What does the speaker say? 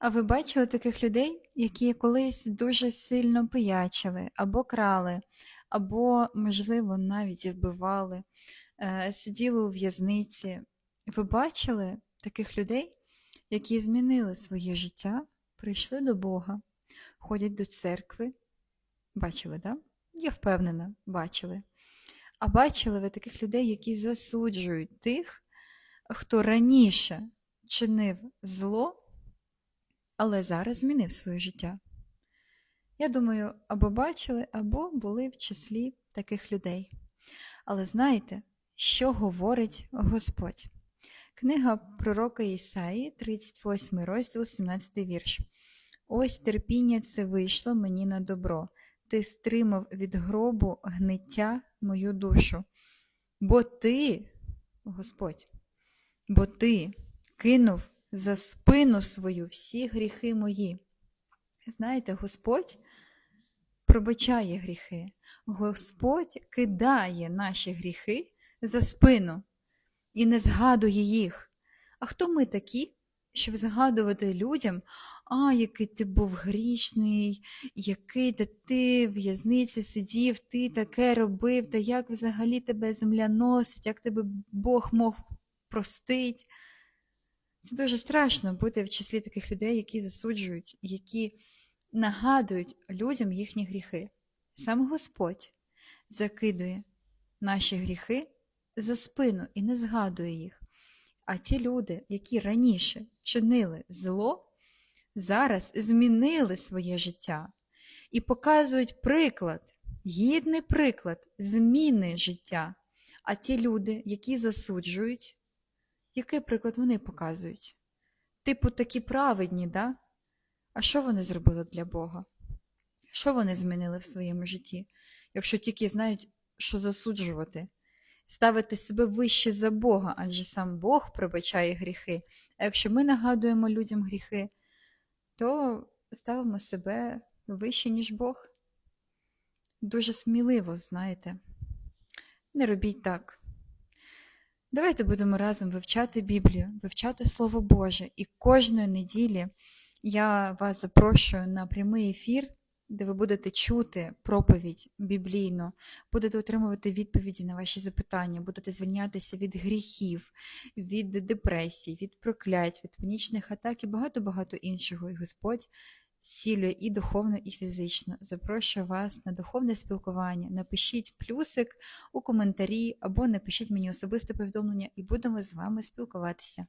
А ви бачили таких людей, які колись дуже сильно пиячили, або крали, або, можливо, навіть вбивали, е, сиділи у в'язниці. Ви бачили таких людей, які змінили своє життя, прийшли до Бога, ходять до церкви. Бачили, так? Да? Я впевнена, бачили. А бачили ви таких людей, які засуджують тих, хто раніше чинив зло але зараз змінив своє життя. Я думаю, або бачили, або були в числі таких людей. Але знаєте, що говорить Господь? Книга пророка Ісаї, 38 розділ, 17 вірш. Ось терпіння це вийшло мені на добро. Ти стримав від гробу гниття мою душу. Бо ти, Господь, бо ти кинув за спину свою всі гріхи мої. Знаєте, Господь пробачає гріхи, Господь кидає наші гріхи за спину і не згадує їх. А хто ми такі, щоб згадувати людям, а, який ти був грішний, який та ти в в'язниці сидів, ти таке робив, та як взагалі тебе земля носить, як тебе Бог мог простить. Це дуже страшно бути в числі таких людей, які засуджують, які нагадують людям їхні гріхи. Сам Господь закидує наші гріхи за спину і не згадує їх. А ті люди, які раніше чинили зло, зараз змінили своє життя і показують приклад, гідний приклад зміни життя. А ті люди, які засуджують, який приклад вони показують? Типу, такі праведні, да? А що вони зробили для Бога? Що вони змінили в своєму житті, якщо тільки знають, що засуджувати, ставити себе вище за Бога, адже сам Бог пробачає гріхи. А якщо ми нагадуємо людям гріхи, то ставимо себе вище, ніж Бог. Дуже сміливо, знаєте. Не робіть так. Давайте будемо разом вивчати Біблію, вивчати Слово Боже. І кожної неділі я вас запрошую на прямий ефір, де ви будете чути проповідь біблійну, будете отримувати відповіді на ваші запитання, будете звільнятися від гріхів, від депресій, від проклять, від панічних атак і багато-багато іншого. І Господь зцілює і духовно, і фізично. Запрошую вас на духовне спілкування. Напишіть плюсик у коментарі або напишіть мені особисте повідомлення, і будемо з вами спілкуватися.